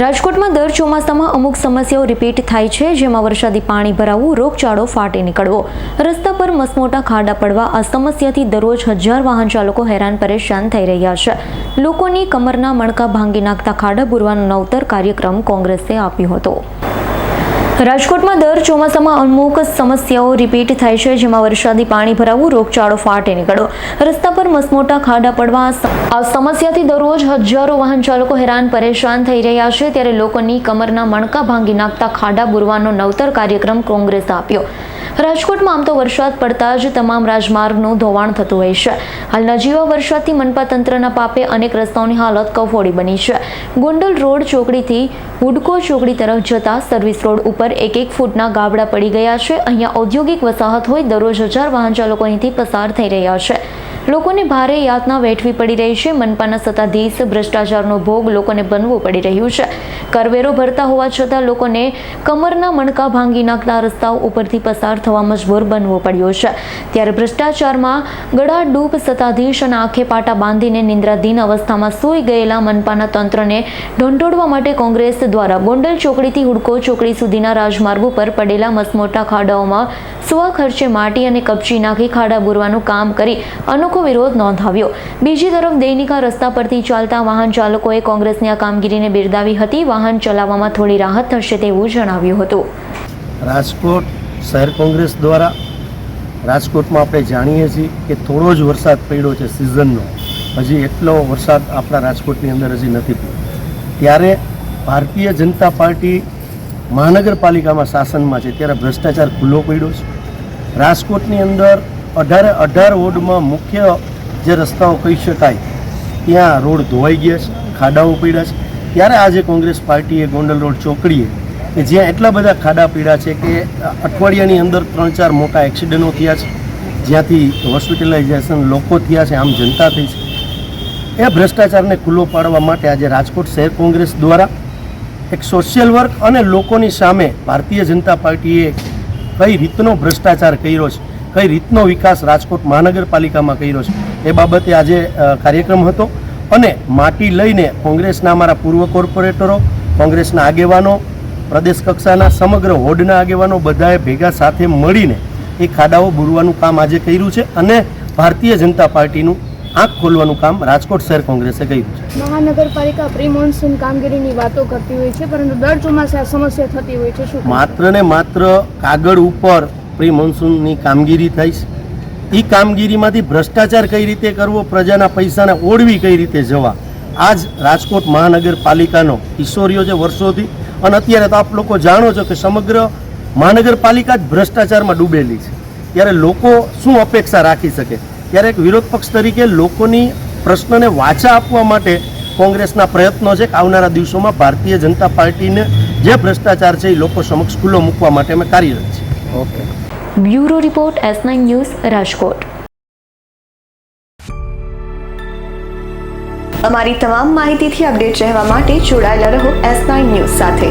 રાજકોટમાં દર ચોમાસામાં અમુક સમસ્યાઓ રિપીટ થાય છે, જેમાં વરસાદી પાણી ભરાવું, રોગચાળો ફાટી નીકળવો. રસ્તા પર મસમોટા ખાડા પડવા આ સમસ્યાથી દરરોજ હજાર વાહન ચાલકો હેરાન પરેશાન થઈ રહ્યા છે. લોકોની કમરના મણકા ભાંગી નાખતા ખાડા પૂરવાનો નવતર કાર્યક્રમ કોંગ્રેસે આપ્યો હતો. રાજકોટમાં દર ચોમાસામાં અમુક સમસ્યાઓ રિપીટ થાય છે, જેમાં વરસાદી પાણી ભરાવું, રોગચાળો ફાટે નીકળો રસ્તા પર મસમોટા ખાડા પડવા આ સમસ્યાથી દરરોજ હજારો વાહન ચાલકો હેરાન પરેશાન થઈ રહ્યા છે, ત્યારે લોકોની કમરના મણકા ભાંગી નાખતા ખાડા બુરવાનો નવતર કાર્યક્રમ કોંગ્રેસે આપ્યો. રાજકોટમાં આમ તો વરસાદ પડતા જ તમામ રાજમાર્ગનું ધોવાણ થતું હોય છે. હાલ નજીવા વરસાદથી મનપા તંત્રના પાપે અનેક રસ્તાઓની હાલત કફોડી બની છે. ગોંડલ રોડ ચોકડીથી હુડકો ચોકડી તરફ જતા સર્વિસ રોડ ઉપર એક એક ફૂટના ગાબડા પડી ગયા છે. અહીંયા ઔદ્યોગિક વસાહત હોય દરરોજ હજાર વાહન ચાલકો અહીંથી પસાર થઈ રહ્યા છે. લોકોને ભારે યાતના વેઠવી પડી રહી છે. મનપાના સત્તાધીશ ભ્રષ્ટાચારનો ભોગ લોકોને બનવું પડી રહ્યું છે. કરવેરો ભરતા હોવા છતાં લોકોને કમરના મણકા ભાંગી નાખતા રસ્તાઓ ઉપરથી પસાર થવા મજબૂર બનવું પડ્યું છે. ત્યારે ભ્રષ્ટાચારમાં ગળાડૂબ સત્તાધીશ અને આંખે પાટા બાંધીને નિંદ્રાધીન અવસ્થામાં સૂઈ ગયેલા મનપાના તંત્રને ઢંઢોળવા માટે કોંગ્રેસ દ્વારા ગોંડલ ચોકડીથી હુડકો ચોકડી સુધીના રાજમાર્ગ ઉપર પડેલા મસમોટા ખાડાઓમાં સ્વખર્ચે માટી અને કપચી નાખી ખાડા બુરવાનું કામ કરી અનોખો વિરોધ નોંધાવ્યો. બીજી તરફ દૈનિકા રસ્તા પરથી ચાલતા વાહન ચાલકોએ કોંગ્રેસની આ કામગીરીને બિરદાવી હતી. વાહન ચલાવવામાં થોડી રાહત થશે તેવું જણાવ્યું હતું. રાજકોટ શહેર કોંગ્રેસ દ્વારા રાજકોટમાં આપણે જાણીએ છીએ કે થોડો જ વરસાદ પડ્યો છે સિઝનનો. હજી એટલો વરસાદ આપણા રાજકોટની અંદર હજી નથી પડ્યો. ત્યારે ભારતીય જનતા પાર્ટી મહાનગરપાલિકામાં શાસનમાં છે, ત્યારે ભ્રષ્ટાચાર ખુલ્લો પડ્યો છે. રાજકોટની અંદર અઢારે અઢાર વોર્ડમાં મુખ્ય જે રસ્તાઓ કહી શકાય, ત્યાં રોડ ધોવાઈ ગયા છે, ખાડાઓ પડ્યા છે. ત્યારે આજે કોંગ્રેસ પાર્ટીએ ગોંડલ રોડ ચોકડીએ, કે જ્યાં એટલા બધા ખાડા પીડા છે કે અઠવાડિયાની અંદર ત્રણ ચાર મોટા એક્સિડન્ટો થયા છે, જ્યાંથી હોસ્પિટલાઇઝેશન લોકો થયા છે, આમ જનતા થઈ છે. એ ભ્રષ્ટાચારને ખુલ્લો પાડવા માટે આજે રાજકોટ શહેર કોંગ્રેસ દ્વારા એક સોશિયલ વર્ક અને લોકોની સામે ભારતીય જનતા પાર્ટીએ કઈ રીતનો ભ્રષ્ટાચાર કર્યો છે કઈ રીતનો વિકાસ રાજકોટ મહાનગરપાલિકામાં કર્યો છે એ બાબતે આજે કાર્યક્રમ હતો. અને માટી લઈને કોંગ્રેસના અમારા પૂર્વ કોર્પોરેટરો કોંગ્રેસના આગેવાનો પ્રદેશ કક્ષાના સમગ્ર હોડના આગેવાનો બધાએ ભેગા સાથે મળીને એ ખાડાઓ બુરવાનું કામ આજે કર્યું છે અને ભારતીય જનતા પાર્ટીનું આંખ ખોલવાનું કામ રાજકોટ શહેર કોંગ્રેસે કર્યું છે. મહાનગરપાલિકા પ્રી મોન્સૂન કામગીરીની વાતો કરતી હોય છે પરંતુ દર ચોમાસે આ સમસ્યા થતી હોય છે. શું માત્ર ને માત્ર કાગળ ઉપર પ્રી મોન્સૂનની કામગીરી થઈ છે એ કામગીરીમાંથી ભ્રષ્ટાચાર કઈ રીતે કરવો, પ્રજાના પૈસાને ઓળવી કઈ રીતે જવા, આજ રાજકોટ મહાનગરપાલિકાનો કિશોરીઓ છે વર્ષોથી. અને અત્યારે તો આપ લોકો જાણો છો કે સમગ્ર મહાનગરપાલિકા જ ભ્રષ્ટાચારમાં ડૂબેલી છે. ત્યારે લોકો શું અપેક્ષા રાખી શકે? ત્યારે એક વિરોધ પક્ષ તરીકે લોકોની પ્રશ્નને વાચા આપવા માટે કોંગ્રેસના પ્રયત્નો છે કે આવનારા દિવસોમાં ભારતીય જનતા પાર્ટીને જે ભ્રષ્ટાચાર છે એ લોકો સમક્ષ ખુલ્લો મૂકવા માટે અમે કાર્યરત છીએ. Okay. Bureau report S nine news Rajkot. અમારી તમામ માહિતીથી અપડેટ રહેવા માટે જોડાયેલા રહો એસ નાઇન ન્યૂઝ સાથે.